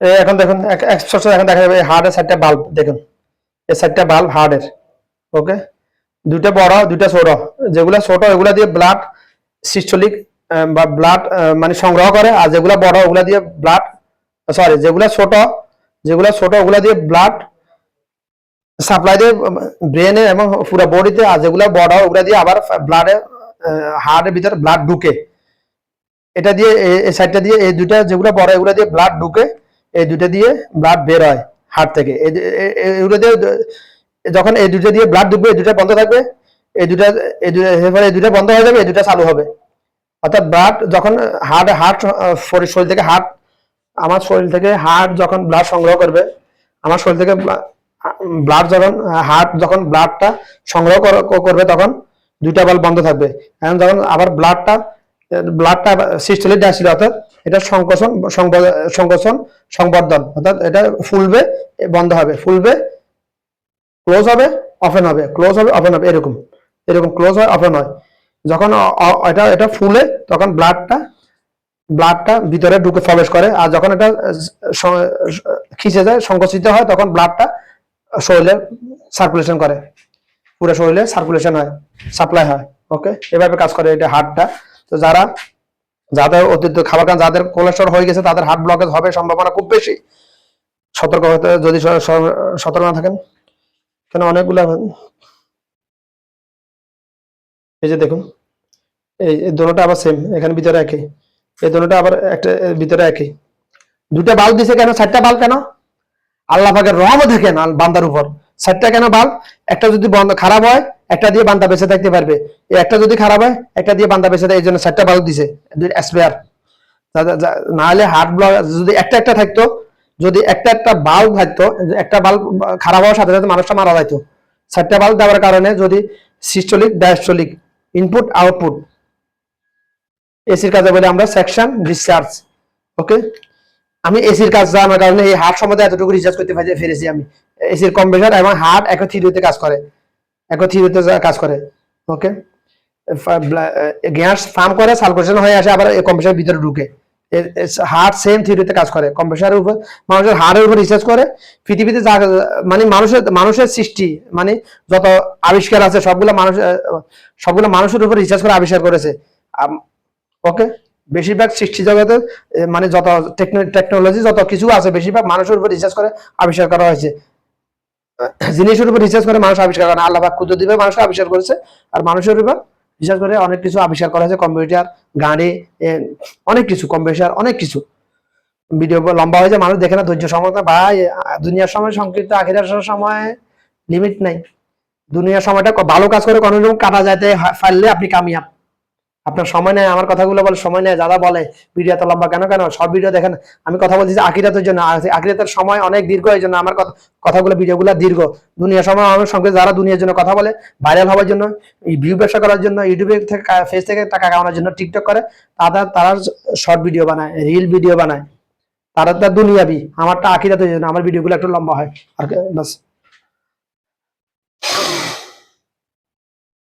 এখন দেখুন এখন দেখা যাবে হার্ডের সাইডটা বাল্ব দেখুন। এই সাইডটা বাল্ব হার্ডের ওকে দুইটা বড়, দুইটা ছোট। যেগুলা ছোট এগুলা দিয়ে ব্লাড সিস্টোলিক বা ব্লাড মানে সংগ্রহ করে, আর যেগুলা বড়, ওগুলা দিয়ে ব্লাড সরি যেগুলা ছোট যেগুলা ছোট, ওগুলা দিয়ে ব্লাড সাপ্লাই দিয়ে ব্রেনে এবং পুরো বডিতে আর যেগুলা বড়, ওগুলা দিয়ে আবার ব্লাডে হার্টের ভিতরে ব্লাড ঢুকে। এটা দিয়ে এই সাইডটা দিয়ে, এই দুইটা যেগুলো বড়, এগুলো দিয়ে ব্লাড ঢুকে এই দুইটা দিয়ে ব্লাড বের হয় হার্ট থেকে। এগুলো দিয়ে যখন এই দুটো দিয়ে ব্লাড ঢুকবে, এই দুটো বন্ধ থাকবে, এই দুটা এই দুটা এই দুটো বন্ধ হয়ে যাবে, এই দুটা চালু হবে। অর্থাৎ ব্লাড যখন হার্ট হার্ট শরীর থেকে হার্ট আমার শরীর থেকে হার্ট যখন ব্লাড সংগ্রহ করবে, আমার শরীর থেকে ব্লাড যখন হার্ট যখন ব্লাডটা সংগ্রহ করবে তখন দুইটা বাল্ব বন্ধ থাকবে। এখন যখন আবার ব্লাডটা ব্লাডটা সিস্টোলিক ডায়াসিল অর্থাৎ এটা সংকোচন সংকোচন, সংবর্ধন, অর্থাৎ এটা ফুলবে, বন্ধ হবে, ফুলবে ক্লোজ হবে ওপেন হবে ক্লোজ হবে ওপেন হবে, এরকম এরকম ক্লোজ হয় ওপেন হয়। যখন এটা এটা ফুলে, তখন ব্লাডটা ব্লাডটা ভিতরে ঢুকে প্রবেশ করে, আর যখন এটা খিচে যায়, সংকুচিত হয়, তখন ব্লাডটা শরীরে সার্কুলেশন করে, পুরো শরীরে সার্কুলেশন হয় সাপ্লাই হয় ওকে এভাবে কাজ করে এটা হার্টটা তো যারা, যাদের অতিরিক্ত খাবার খান যাদের কোলেস্ট্রল হয়ে গেছে, তাদের হার্ট ব্লকেজ হবে সম্ভাবনা খুব বেশি। সতর্ক হতে, যদি সতর্ক না থাকেন, কেন অনেকগুলা এই যে দেখুন, এই দোনোটা আবার সেম এখানে ভিতরে একই। এই দোনোটা আবার একটা ভিতরে একই। দুটা বাল্ব দিছে কেন? চারটা বাল্ব কেন? আল্লাহ পাকের রহম দেখেন বান্দার উপর। চারটা কেন বাল্ব? একটা যদি বন্ধ, খারাপ হয় একটা দিয়ে বান্দা বেঁচে থাকতে পারবে। একটা যদি খারাপ হয়, একটা দিয়ে বান্দা বেঁচে থাকে, এই জন্য চারটা বাল্ব দিছে স্পেয়ার না হলে হার্ট ব্লক যদি একটা একটা থাকতো, যদি একটা একটা বাল্ব থাকতো একটা বাল্ব খারাপ হওয়ার সাথে সাথে মানুষটা মারা যাইতো। চারটা বাল্ব দেওয়ার কারণে যদি সিস্টোলিক ডায়াস্টোলিক ইনপুট আউটপুট এসির কাজে বলে আমরা সেকশন ডিসচার্জ ওকে আমি এসির কাজ জানার কারণে এই হার্ট সম্বন্ধে এতটুকু রিসার্চ করতে পারি- পেরেছি আমি। এসির কম্প্রেসার এবং হার্ট একই থিওরিতে কাজ করে। একই থিওরিতে কাজ করে ওকে গ্যাস ফার্ম করে সালকুলেশন হয়ে আসে, আবার কম্প্রেসার ভিতরে ঢুকে। হার্ট সেম থিওরিতে কাজ করে। কম্প্রেসারের উপর, মানুষের হার্টের উপর রিসার্চ করে। পৃথিবীতে যা মানে মানুষের মানুষের সৃষ্টি মানে যত আবিষ্কার আছে, সবগুলো মানুষ সবগুলো মানুষের উপর রিসার্চ করে, আবিষ্কার করেছে। ওকে বেশিরভাগ সৃষ্টি জগতের মানে যত টেকনোলজি যত কিছু আছে, বেশিরভাগ মানুষের উপর রিসার্চ করে, আবিষ্কার করা হয়েছে। জিনিসের উপর রিসার্চ করে মানুষ আবিষ্কার করে আল্লাহ ক্ষুদ্র দ্বীপে মানুষ আবিষ্কার করেছে। আর মানুষের উপর রিসার্চ করে অনেক কিছু আবিষ্কার করা হয়েছে। কম্পিউটার গাড়ি অনেক কিছু কম্পিউটার অনেক কিছু। ভিডিও লম্বা হয়েছে মানুষ দেখে না, ধৈর্য সমতা ভাই দুনিয়ার সময় সংকীর্ত আখিরার সময় লিমিট নাই। দুনিয়ার সময়টা ভালো কাজ করে কোনো কাটা যাইতে পারলে আপনি কামিয়াব। আপনার সময় নেয় আমার কথাগুলো বলে সময় নেয় যারা বলে ভিডিও এত লম্বা কেন কেন? সব ভিডিও দেখেন, আমি কথা বলছি যে আকিরাতের জন্য আ- আখিরাতের সময় অনেক দীর্ঘ এই জন্য আমার কথা কথাগুলো ভিডিওগুলো দীর্ঘ। দুনিয়ার সময় আমার সঙ্গে যারা দুনিয়ার জন্য কথা বলে ভাইরাল হওয়ার জন্য ভিউ ব্যবসা করার জন্য ইউটিউবে থেকে ফেস থেকে টাকা কামানোর জন্য টিকটক করে, তারা তারা শর্ট ভিডিও বানায় রিল ভিডিও বানায়। তারা তার দুনিয়াবি, আমারটা আখিরাতের জন্য, আমার ভিডিওগুলো একটু লম্বা হয়। আর